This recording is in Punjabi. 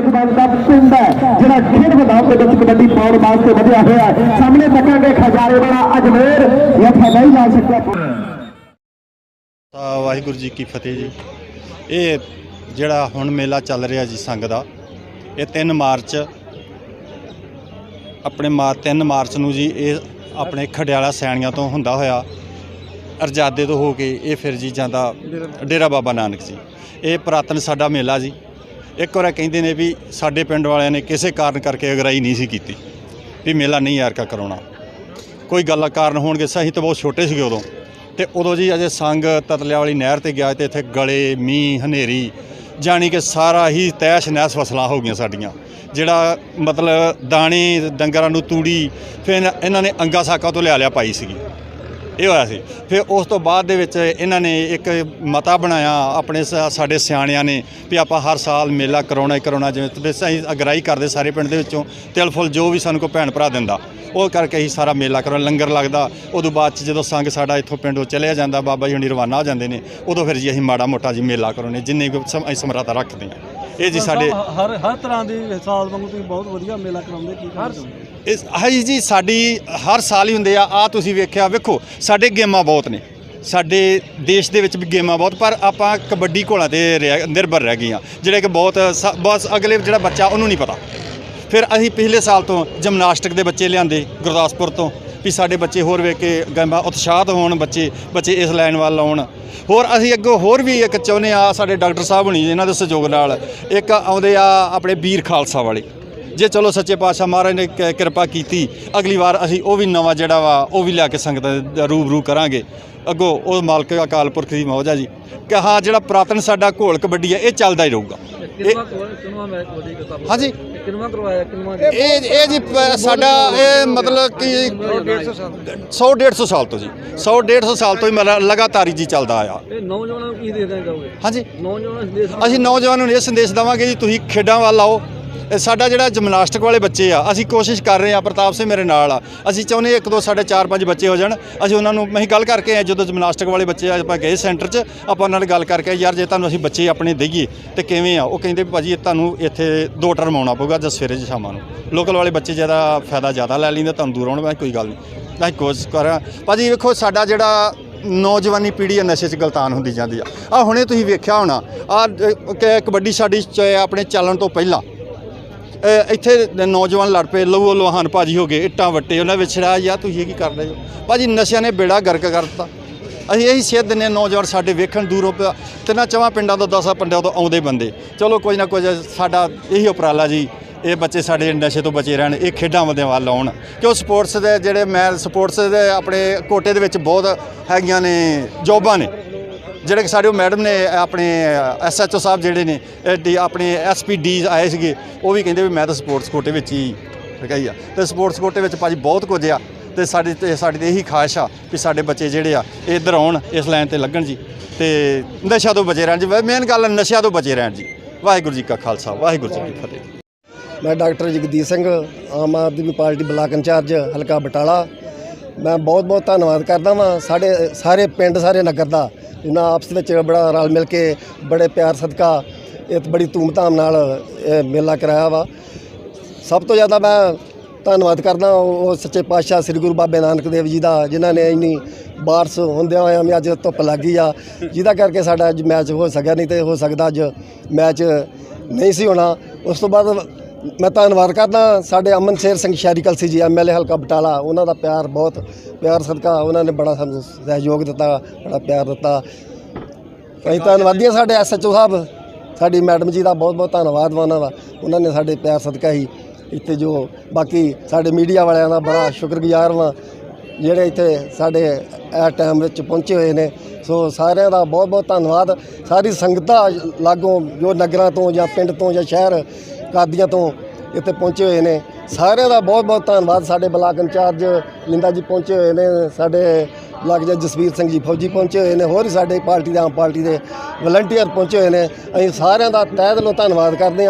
ਪਿੰਡ ਹੈ, ਜਿਹੜਾ ਖੇਡ ਮੈਦਾਨ ਦੇ ਵਿੱਚ ਕਬੱਡੀ ਪਾਉਣ ਵਾਸਤੇ ਵਧਿਆ ਹੋਇਆ ਹੈ। ਸਾਹਮਣੇ ਤੱਕਾਂਗੇ ਖਜ਼ਾਰੇ ਵਾਲਾ ਅਜਮੇਰ ਇੱਥੇ ਨਹੀਂ ਜਾ ਸਕਿਆ। ਵਾਹਿਗੁਰੂ ਜੀ ਕੀ ਫਤਿਹ ਜੀ। ਇਹ ਜਿਹੜਾ ਹੁਣ ਮੇਲਾ ਚੱਲ ਰਿਹਾ ਜੀ ਸੰਗ ਦਾ, ਇਹ 3 ਮਾਰਚ, ਆਪਣੇ ਮਾਰ 3 ਮਾਰਚ ਨੂੰ ਜੀ ਇਹ ਆਪਣੇ ਖਡਿਆਲਾ ਸੈਣੀਆਂ ਤੋਂ ਹੁੰਦਾ ਹੋਇਆ, ਅਰਜਾਦੇ ਤੋਂ ਹੋ ਕੇ ਇਹ ਫਿਰ ਜੀ ਜਾਂਦਾ ਡੇਰਾ ਬਾਬਾ ਨਾਨਕ ਜੀ। ਇਹ ਪੁਰਾਤਨ ਸਾਡਾ ਮੇਲਾ ਜੀ। ਇੱਕ ਵਾਰ ਕਹਿੰਦੇ ਨੇ ਵੀ ਸਾਡੇ ਪਿੰਡ ਵਾਲਿਆਂ ਨੇ ਕਿਸੇ ਕਾਰਨ ਕਰਕੇ ਅਗਰਾਈ ਨਹੀਂ ਸੀ ਕੀਤੀ ਵੀ ਮੇਲਾ ਨਹੀਂ ਯਾਰ ਕਾ ਕਰਾਉਣਾ। ਕੋਈ ਗੱਲ ਕਾਰਨ ਹੋਣਗੇ ਸਹੀ ਤਾਂ ਬਹੁਤ ਛੋਟੇ ਸੀਗੇ ਉਦੋਂ ਤੇ ਉਦੋਂ ਜੀ ਅਜੇ ਸੰਗ ਤਤਲਿਆ ਵਾਲੀ ਨਹਿਰ ਤੇ ਗਿਆ ਤੇ ਇੱਥੇ ਗਲੇ, ਮੀਂਹ, ਹਨੇਰੀ ਜਾਣੀ ਕਿ ਸਾਰਾ ਹੀ ਤੈਸ਼ ਨੈਸ ਫਸਲਾਂ ਹੋ ਗਈਆਂ ਸਾਡੀਆਂ, ਜਿਹੜਾ ਮਤਲਬ ਦਾਣੇ, ਡੰਗਰਾਂ ਨੂੰ ਤੂੜੀ, ਫਿਰ ਇਹਨਾਂ ਨੇ ਅੰਗਾ ਸਾਕਾ ਤੋਂ ਲਿਆ ਲਿਆ ਪਾਈ ਸੀਗੀ। ਇਹ ਹੋਇਆ ਸੀ। ਫਿਰ ਉਸ ਤੋਂ ਬਾਅਦ ਦੇ ਵਿੱਚ ਇਹਨਾਂ ਨੇ ਇੱਕ ਮਤਾ ਬਣਾਇਆ ਆਪਣੇ ਸ- ਸਾਡੇ ਸਿਆਣਿਆਂ ਨੇ ਵੀ ਆਪਾਂ ਹਰ ਸਾਲ ਮੇਲਾ ਕਰਾਉਣਾ ਹੀ ਕਰਾਉਣਾ ਜਿਵੇਂ ਤੇ ਅਸੀਂ ਅਗਰਾਈ ਕਰਦੇ ਸਾਰੇ ਪਿੰਡ ਦੇ ਵਿੱਚੋਂ ਤਿਲ ਫੁੱਲ ਜੋ ਵੀ ਸਾਨੂੰ ਕੋਈ ਭੈਣ ਭਰਾ ਦਿੰਦਾ ਉਹ ਕਰਕੇ ਅਸੀਂ ਸਾਰਾ ਮੇਲਾ ਕਰਾਉਣਾ ਲੰਗਰ ਲੱਗਦਾ ਉਦੋਂ ਬਾਅਦ ਚ ਜਦੋਂ ਸੰਗ ਸਾਡਾ ਇੱਥੋਂ ਪਿੰਡੋਂ ਚਲਿਆ ਜਾਂਦਾ ਬਾਬਾ ਜੀ ਹੁਣੀ ਰਵਾਨਾ ਹੋ ਜਾਂਦੇ ਨੇ ਉਦੋਂ ਫਿਰ ਜੀ ਅਸੀਂ ਮਾੜਾ ਮੋਟਾ ਜੀ ਮੇਲਾ ਕਰਾਉਣੇ ਜਿੰਨੇ ਕੁ ਸਮ- ਅਸੀਂ ਸਮਰੱਥਾ ਰੱਖਦੇ ਹਾਂ। ਇਹ ਜੀ ਸਾਡੇ ਹਰ ਹਰ ਤਰ੍ਹਾਂ ਦੀ ਸਾਲ ਵਾਂਗੂ ਤੁਸੀਂ ਬਹੁਤ ਵਧੀਆ ਮੇਲਾ ਕਰਾਉਂਦੇ ਕੀ ਚਾਹੁੰਦੇ ਇਸ ਹਾਈ ਜੀ, ਸਾਡੀ ਹਰ ਸਾਲ ਹੀ ਹੁੰਦੇ ਆ ਆ ਤੁਸੀਂ ਵੇਖਿਆ, ਵੇਖੋ, ਸਾਡੇ ਗੇਮਾਂ ਬਹੁਤ ਨੇ। ਸਾਡੇ ਦੇਸ਼ ਦੇ ਵਿੱਚ ਵੀ ਗੇਮਾਂ ਬਹੁਤ, ਪਰ ਆਪਾਂ ਕਬੱਡੀ ਘੋਲਾਂ ਤੇ ਰਹਿ- ਨਿਰਭਰ ਰਹਿ ਗਏ ਆ ਜਿਹੜੇ ਕਿ ਬਹੁਤ ਸ- ਬਸ ਅਗਲੇ ਜਿਹੜਾ ਬੱਚਾ, ਉਹਨੂੰ ਨਹੀਂ ਪਤਾ। ਫਿਰ ਅਸੀਂ ਪਿਛਲੇ ਸਾਲ ਤੋਂ ਜਿਮਨਾਸਟਿਕ ਦੇ ਬੱਚੇ ਲਿਆਂਦੇ, ਗੁਰਦਾਸਪੁਰ ਤੋਂ, ਵੀ ਸਾਡੇ ਬੱਚੇ ਹੋਰ ਵੇਖ ਕੇ ਗੇਮਾਂ ਉਤਸ਼ਾਹਤ ਹੋਣ, ਬੱਚੇ ਬੱਚੇ ਇਸ ਲਾਈਨ ਵੱਲ ਆਉਣ। ਹੋਰ ਅਸੀਂ ਅੱਗੋਂ ਹੋਰ ਵੀ ਇੱਕ ਚਾਹੁੰਦੇ ਆ, ਸਾਡੇ ਡਾਕਟਰ ਸਾਹਿਬ ਹੁਣੀ ਇਹਨਾਂ ਦੇ ਸਹਿਯੋਗ ਨਾਲ, ਇੱਕ ਆਉਂਦੇ ਆ ਆਪਣੇ ਵੀਰ ਖਾਲਸਾ ਵਾਲੇ। ਜੇ ਚਲੋ ਸੱਚੇ ਪਾਤਸ਼ਾਹ ਮਹਾਰਾਜ ਨੇ ਕ- ਕਿਰਪਾ ਕੀਤੀ ਅਗਲੀ ਵਾਰ ਅਸੀਂ ਉਹ ਵੀ ਨਵਾਂ ਜਿਹੜਾ ਵਾ ਉਹ ਵੀ ਲਿਆ ਕੇ ਸੰਗਤ ਦੇ ਰੂਬਰੂ ਕਰਾਂਗੇ। ਅੱਗੋਂ ਉਹ ਮਾਲਕ ਅਕਾਲ ਪੁਰਖ ਦੀ ਮੌਜ ਆ ਜੀ। ਕਿ ਹਾਂ ਜਿਹੜਾ ਪੁਰਾਤਨ ਸਾਡਾ ਘੋਲ ਕਬੱਡੀ ਹੈ ਇਹ ਚੱਲਦਾ ਹੀ ਰਹੂਗਾ। ਮੈਚ ਵਧੀਆ ਕੀਤਾ ਹਾਂਜੀ। ਕਰਵਾਇਆ ਇਹ ਇਹ ਜੀ ਪ- ਸਾਡਾ ਇਹ ਮਤਲਬ ਕਿ 150 ਸਾਲ 100 150 ਸਾਲ ਤੋਂ ਜੀ। 100 150 ਸਾਲ ਤੋਂ ਹੀ ਮਤਲਬ ਲਗਾਤਾਰ ਹੀ ਜੀ ਚੱਲਦਾ ਆਇਆ। ਇਹ ਨੌਜਵਾਨਾਂ ਨੂੰ ਕੀ ਦੇ ਦੇਣਾ ਚਾਹੋਗੇ ਹਾਂਜੀ। ਨੌਜਵਾਨਾਂ ਨੂੰ ਦੇਸ਼ ਅਸੀਂ ਨੌਜਵਾਨਾਂ ਨੂੰ ਇਹ ਸੰਦੇਸ਼ ਦਵਾਂਗੇ ਜੀ ਤੁਸੀਂ ਖੇਡਾਂ ਵੱਲ ਆਓ। ਇਹ ਸਾਡਾ ਜਿਹੜਾ ਜਿਮਨਾਸਟਿਕ ਵਾਲੇ ਬੱਚੇ ਆ, ਅਸੀਂ ਕੋਸ਼ਿਸ਼ ਕਰ ਰਹੇ ਆ ਪ੍ਰਤਾਪ ਸਿੰਘ ਮੇਰੇ ਨਾਲ ਆ। ਅਸੀਂ ਚਾਹੁੰਦੇ ਇੱਕ ਦੋ ਸਾਡੇ ਚਾਰ ਪੰਜ ਬੱਚੇ ਹੋ ਜਾਣ। ਅਸੀਂ ਉਹਨਾਂ ਨੂੰ ਅਸੀਂ ਗੱਲ ਕਰਕੇ ਆਏ ਜਦੋਂ ਜਿਮਨਾਸਟਿਕ ਵਾਲੇ ਬੱਚੇ ਆਪਾਂ ਗਏ ਸੈਂਟਰ 'ਚ, ਆਪਾਂ ਉਹਨਾਂ ਨਾਲ ਗੱਲ ਕਰਕੇ ਯਾਰ ਜੇ ਤੁਹਾਨੂੰ ਅਸੀਂ ਬੱਚੇ ਆਪਣੇ ਦੇਈਏ, ਤੇ ਕਿਵੇਂ ਆ? ਉਹ ਕਹਿੰਦੇ ਵੀ ਭਾਜੀ ਤੁਹਾਨੂੰ ਇੱਥੇ ਦੋ ਟਰਮ ਆਉਣਾ ਪਊਗਾ ਜਦ ਸਵੇਰੇ ਜਾਂ ਸ਼ਾਮਾਂ ਨੂੰ। ਲੋਕਲ ਵਾਲੇ ਬੱਚੇ ਜ਼ਿਆਦਾ ਫਾਇਦਾ ਜ਼ਿਆਦਾ ਲੈ ਲੈਂਦੇ, ਤੁਹਾਨੂੰ ਦੂਰ ਆਉਣ ਮੈਂ ਕੋਈ ਗੱਲ ਨਹੀਂ। ਅਸੀਂ ਕੋਸ਼ਿਸ਼ ਕਰਾਂ ਭਾਜੀ, ਵੇਖੋ, ਸਾਡਾ ਜਿਹੜਾ ਨੌਜਵਾਨੀ ਪੀੜ੍ਹੀ ਆ, ਨਸ਼ੇ 'ਚ ਗਲਤਾਨ ਹੁੰਦੀ ਜਾਂਦੀ ਆ। ਆ ਹੁਣੇ ਤੁਸੀਂ ਵੇਖਿਆ ਹੋਣਾ ਆ ਕਬੱਡੀ ਸਾਡੀ ਆਪਣੇ ਚੱਲਣ ਤੋਂ ਪਹਿਲਾਂ ਇੱਥੇ ਨੌਜਵਾਨ ਲੜ ਪਏ, ਲਹੂ ਲੋਹਾਨ ਭਾਜੀ ਹੋ ਗਏ, ਇੱਟਾਂ ਵੱਟੇ, ਉਹਨਾਂ ਵਿੱਚ ਛੜਾ ਯਾ ਤੁਸੀਂ ਇਹ ਕੀ ਕਰ ਰਹੇ ਹੋ? ਭਾਜੀ ਨਸ਼ਿਆਂ ਨੇ ਬੇੜਾ ਗਰਕ ਕਰ ਦਿੱਤਾ। ਅਸੀਂ ਇਹੀ ਸੇਧ ਦਿੰਦੇ ਹਾਂ, ਨੌਜਵਾਨ ਸਾਡੇ ਵੇਖਣ ਦੂਰੋਂ ਪ- ਤਿੰਨਾਂ ਚਵਾਂ ਪਿੰਡਾਂ ਤੋਂ ਦਸਾਂ ਪਿੰਡਾਂ ਤੋਂ ਆਉਂਦੇ ਬੰਦੇ। ਚਲੋ ਕੁਝ ਨਾ ਕੁਝ ਸਾਡਾ ਇਹੀ ਉਪਰਾਲਾ ਜੀ, ਇਹ ਬੱਚੇ ਸਾਡੇ ਨਸ਼ੇ ਤੋਂ ਬਚੇ ਰਹਿਣ, ਇਹ ਖੇਡਾਂ ਵੱਲ ਵੱਲ ਆਉਣ। ਕਿਉਂ ਸਪੋਰਟਸ ਦੇ ਜਿਹੜੇ ਮੈਂ, ਸਪੋਰਟਸ ਦੇ ਆਪਣੇ ਕੋਟੇ ਦੇ ਵਿੱਚ ਬਹੁਤ ਹੈਗੀਆਂ ਨੇ, ਜੋਬਾਂ ਨੇ। ਜਿਹੜੇ ਕਿ ਸਾਡੇ ਉਹ ਮੈਡਮ ਨੇ ਆਪਣੇ ਐਸਐਚਓ ਸਾਹਿਬ ਜਿਹੜੇ ਨੇ, ਇਹ ਡੀ- ਆਪਣੇ ਐਸਪੀਡੀ ਆਏ ਸੀਗੇ, ਉਹ ਵੀ ਕਹਿੰਦੇ ਵੀ ਮੈਂ ਤਾਂ ਸਪੋਰਟਸ ਕੋਟੇ ਵਿੱਚ ਹੀ ਲਗਾਈ ਆ। ਤੇ ਸਪੋਰਟਸ ਕੋਟੇ ਵਿੱਚ ਭਾਜੀ ਬਹੁਤ ਕੁਝ ਆ, ਤੇ ਸਾਡੀ ਤੇ ਸਾਡੀ ਤੇ ਇਹੀ ਖਾਹਿਸ਼ ਆ ਕਿ ਸਾਡੇ ਬੱਚੇ ਜਿਹੜੇ ਆ, ਇਹ ਇੱਧਰ ਆਉਣ, ਇਸ ਲਾਈਨ ਤੇ ਲੱਗਣ ਜੀ। ਤੇ ਨਸ਼ਾ ਤੋਂ ਬਚੇ ਰਹਿਣ ਜੀ। ਮੇਨ ਗੱਲ ਨਸ਼ਿਆਂ ਤੋਂ ਬਚੇ ਰਹਿਣ ਜੀ। ਵਾਹਿਗੁਰੂ ਜੀ ਕਾ ਖਾਲਸਾ, ਵਾਹਿਗੁਰੂ ਜੀ ਕੀ ਫਤਿਹ। ਮੈਂ doctor Jagdeep Singh, Aam Aadmi party block incharge, ਹਲਕਾ ਬਟਾਲਾ। ਮੈਂ ਬਹੁਤ ਬਹੁਤ ਧੰਨਵਾਦ ਕਰਦਾ ਵਾਂ, ਸਾਡੇ, ਸਾਰੇ ਪਿੰਡ, ਸਾਰੇ ਨਗਰ ਦਾ। ਇਹਨਾਂ ਆਪਸ ਵਿੱਚ ਬੜਾ ਰਲ ਮਿਲ ਕੇ ਬੜੇ ਪਿਆਰ ਸਦਕਾ ਇਹ ਬੜੀ ਧੂਮਧਾਮ ਨਾਲ ਇਹ ਮੇਲਾ ਕਰਾਇਆ ਵਾ। ਸਭ ਤੋਂ ਜ਼ਿਆਦਾ ਮੈਂ ਧੰਨਵਾਦ ਕਰਦਾ ਉਹ ਸੱਚੇ ਪਾਤਸ਼ਾਹ ਸ੍ਰੀ ਗੁਰੂ ਬਾਬੇ ਨਾਨਕ ਦੇਵ ਜੀ ਦਾ, ਜਿਨ੍ਹਾਂ ਨੇ ਇੰਨੀ ਬਾਰਸ ਹੁੰਦਿਆਂ ਹੋਇਆਂ ਵੀ ਅੱਜ ਧੁੱਪ ਲੱਗ ਗਈ ਆ। ਜਿਹਦਾ ਕਰਕੇ ਸਾਡਾ ਅੱਜ ਮੈਚ ਹੋ ਸਕਿਆ, ਨਹੀਂ ਤੇ ਹੋ ਸਕਦਾ ਅੱਜ ਮੈਚ ਨਹੀਂ ਸੀ ਹੋਣਾ। ਉਸ ਤੋਂ ਬਾਅਦ ਮੈਂ ਧੰਨਵਾਦ ਕਰਦਾ ਸਾਡੇ ਅਮਨ ਸ਼ੇਰ ਸਿੰਘ ਸ਼ਹਿਰੀ ਕਲਸੀ ਜੀ ਐਮਐਲਏ ਹਲਕਾ ਬਟਾਲਾ। ਉਹਨਾਂ ਦਾ ਪਿਆਰ ਬਹੁਤ, ਪਿਆਰ ਸਦਕਾ ਉਹਨਾਂ ਨੇ ਬੜਾ ਸਾਨੂੰ ਸਹਿਯੋਗ ਦਿੱਤਾ, ਬੜਾ ਪਿਆਰ ਦਿੱਤਾ। ਅਸੀਂ ਧੰਨਵਾਦੀ ਹਾਂ ਸਾਡੇ ਐਸਐਚਓ ਸਾਹਿਬ, ਸਾਡੀ ਮੈਡਮ ਜੀ ਦਾ ਬਹੁਤ ਬਹੁਤ ਧੰਨਵਾਦ ਵਾ ਉਹਨਾਂ ਦਾ। ਉਹਨਾਂ ਨੇ ਸਾਡੇ ਪਿਆਰ ਸਦਕਾ ਹੀ ਇੱਥੇ ਜੋ, ਬਾਕੀ ਸਾਡੇ ਮੀਡੀਆ ਵਾਲਿਆਂ ਦਾ ਬੜਾ ਸ਼ੁਕਰਗੁਜ਼ਾਰ ਵਾਂ, ਜਿਹੜੇ ਇੱਥੇ ਸਾਡੇ ਇਹ ਟਾਈਮ ਵਿੱਚ ਪਹੁੰਚੇ ਹੋਏ ਨੇ। ਸੋ ਸਾਰਿਆਂ ਦਾ ਬਹੁਤ ਬਹੁਤ ਧੰਨਵਾਦ। ਸਾਰੀ ਸੰਗਤਾਂ ਲਾਗੋਂ ਜੋ ਨਗਰਾਂ ਤੋਂ ਜਾਂ ਪਿੰਡ ਤੋਂ ਜਾਂ ਸ਼ਹਿਰ ਕਾਦੀਆਂ ਤੋਂ ਇੱਥੇ ਪਹੁੰਚੇ ਹੋਏ ਨੇ। ਸਾਰਿਆਂ ਦਾ ਬਹੁਤ ਬਹੁਤ ਧੰਨਵਾਦ। ਸਾਡੇ ਬਲਾਕ ਇੰਚਾਰਜ ਲਿੰਦਾ ਜੀ ਪਹੁੰਚੇ ਹੋਏ ਨੇ। ਸਾਡੇ ਬਲਾਕ ਜੱਜ ਜਸਵੀਰ ਸਿੰਘ ਜੀ ਫੌਜੀ ਪਹੁੰਚੇ ਹੋਏ ਨੇ। ਹੋਰ ਵੀ ਸਾਡੇ ਪਾਰਟੀ ਦੇ ਆਮ ਪਾਰਟੀ ਦੇ ਵਲੰਟੀਅਰ ਪਹੁੰਚੇ ਹੋਏ ਨੇ। ਅਸੀਂ ਸਾਰਿਆਂ ਦਾ ਤਹਿ ਦਿਲੋਂ ਧੰਨਵਾਦ ਕਰਦੇ ਹਾਂ।